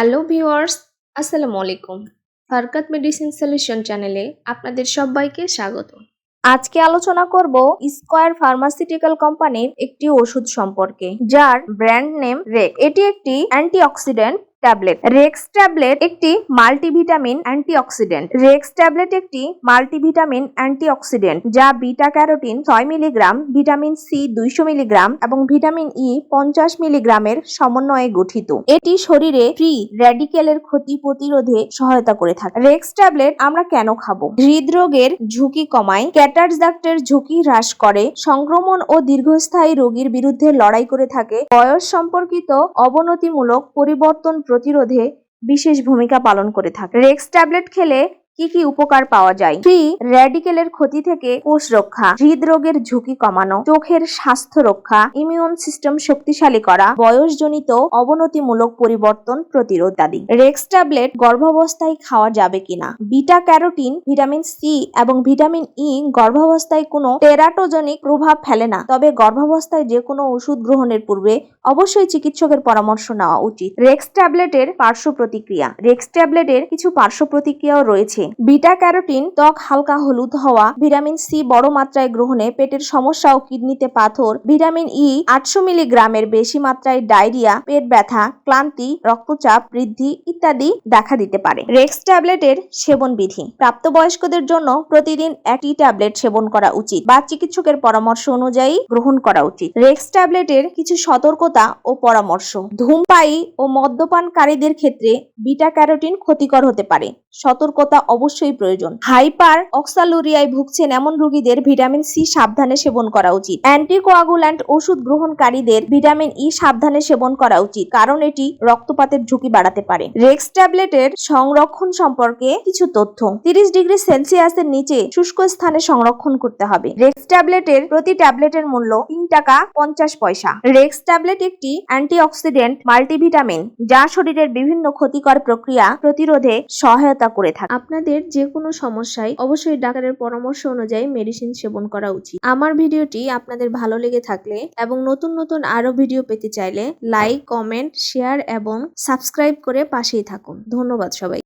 Hello viewers আসসালামু আলাইকুম ফারকাত medicine solution চ্যানেলে আপনাদের সবাইকে স্বাগত। আজকে আলোচনা করব স্কয়ার ফার্মাসিউটিক্যাল কোম্পানির একটি ওষুধ সম্পর্কে, যার ব্র্যান্ড নেম রেক এটি একটি অ্যান্টিঅক্সিডেন্ট ট্যাবলেট। রেক্স ট্যাবলেট একটি মাল্টিভিটামিন অ্যান্টিঅক্সিডেন্ট। রেক্স ট্যাবলেট একটি মাল্টিভিটামিন অ্যান্টিঅক্সিডেন্ট, যা বিটা ক্যারোটিন ছয় মিলিগ্রাম, ভিটামিন সি দুইশো মিলিগ্রাম এবং ভিটামিন ই পঞ্চাশ মিলিগ্রামের সমন্বয়ে গঠিত। এটি শরীরে ফ্রি র্যাডিকেলের ক্ষতি প্রতিরোধে সহায়তা করে থাকে। রেক্স ট্যাবলেট আমরা কেন খাব? হৃদরোগের ঝুঁকি কমায় ক্যাটার্স ডাক্টের ঝুঁকি হ্রাস করে, সংক্রমণ ও দীর্ঘস্থায়ী রোগীর বিরুদ্ধে লড়াই করে থাকে, বয়স সম্পর্কিত অবনতিমূলক পরিবর্তন প্রতিরোধে বিশেষ ভূমিকা পালন করে থাকে। রেক্স ট্যাবলেট খেলে কি কি উপকার পাওয়া যায়? ফ্রি র্যাডিকেলের ক্ষতি থেকে কোষ রক্ষা, হৃদরোগের ঝুঁকি কমানো, চোখের স্বাস্থ্য রক্ষা ইমিউন সিস্টেম শক্তিশালী করা, বয়সজনিত অবনতিমূলক পরিবর্তন প্রতিরোধ ইত্যাদি রেক্স ট্যাবলেট গর্ভাবস্থায় খাওয়া যাবে কিনা? বিটা ক্যারোটিন, ভিটামিন সি এবং ভিটামিন ই গর্ভাবস্থায় কোনো টেরাটোজনিক প্রভাব ফেলে না। তবে গর্ভাবস্থায় যে কোনো ওষুধ গ্রহণের পূর্বে অবশ্যই চিকিৎসকের পরামর্শ নেওয়া উচিত। রেক্স ট্যাবলেটের পার্শ্ব প্রতিক্রিয়া। রেক্স ট্যাবলেটের কিছু পার্শ্ব প্রতিক্রিয়াও রয়েছে। বিটা ক্যারোটিন ত্বক হালকা হলুদ হওয়া, ভিটামিন সি বড় মাত্রায় গ্রহণে পেটের সমস্যা ও কিডনিতে পাথর, ভিটামিন ই আটশো মিলিগ্রামের বেশি মাত্রায় ডায়রিয়া, পেট ব্যথা, ক্লান্তি, রক্তচাপ বৃদ্ধি ইত্যাদি দেখা দিতে পারে। রেক্স ট্যাবলেটের সেবন বিধি প্রাপ্তবয়স্কদের জন্য প্রতিদিন একটি ট্যাবলেট সেবন করা উচিত বা চিকিৎসকের পরামর্শ অনুযায়ী গ্রহণ করা উচিত। রেক্স ট্যাবলেটের কিছু সতর্কতা ও পরামর্শ। ধূমপায়ী ও মদ্যপানকারীদের ক্ষেত্রে বিটা ক্যারোটিন ক্ষতিকর হতে পারে। সতর্কতা অবশ্যই প্রয়োজন। হাইপার অক্সালুরিয়ায় ভুগছেন এমন রোগীদের ভিটামিন সি সাবধানে সেবন করা উচিত। অ্যান্টিকোয়াগুল্যান্ট ওষুধ গ্রহণকারীদের ভিটামিন ই সাবধানে সেবন করা উচিত, কারণ এটি রক্তপাতের ঝুঁকি বাড়াতে পারে। রেক্স ট্যাবলেটের সংরক্ষণ সম্পর্কে কিছু তথ্য। তিরিশ ডিগ্রি সেলসিয়াসের নিচে শুষ্ক স্থানে সংরক্ষণ করতে হবে। রেক্স ট্যাবলেটের প্রতি ট্যাবলেটের মূল্য তিন টাকা পঞ্চাশ পয়সা। রেক্স ট্যাবলেট একটি অ্যান্টিঅক্সিডেন্ট মাল্টিভিটামিন, যা শরীরের বিভিন্ন ক্ষতিকর প্রক্রিয়া প্রতিরোধে সহায়তা করে থাকে। আপনাদের যে কোনো সমস্যায় অবশ্যই ডাক্তারের পরামর্শ অনুযায়ী মেডিসিন সেবন করা উচিত। আমার ভিডিওটি আপনাদের ভালো লেগে থাকলে এবং নতুন নতুন আরও ভিডিও পেতে চাইলে লাইক কমেন্ট শেয়ার এবং সাবস্ক্রাইব করে পাশেই থাকুন। ধন্যবাদ সবাই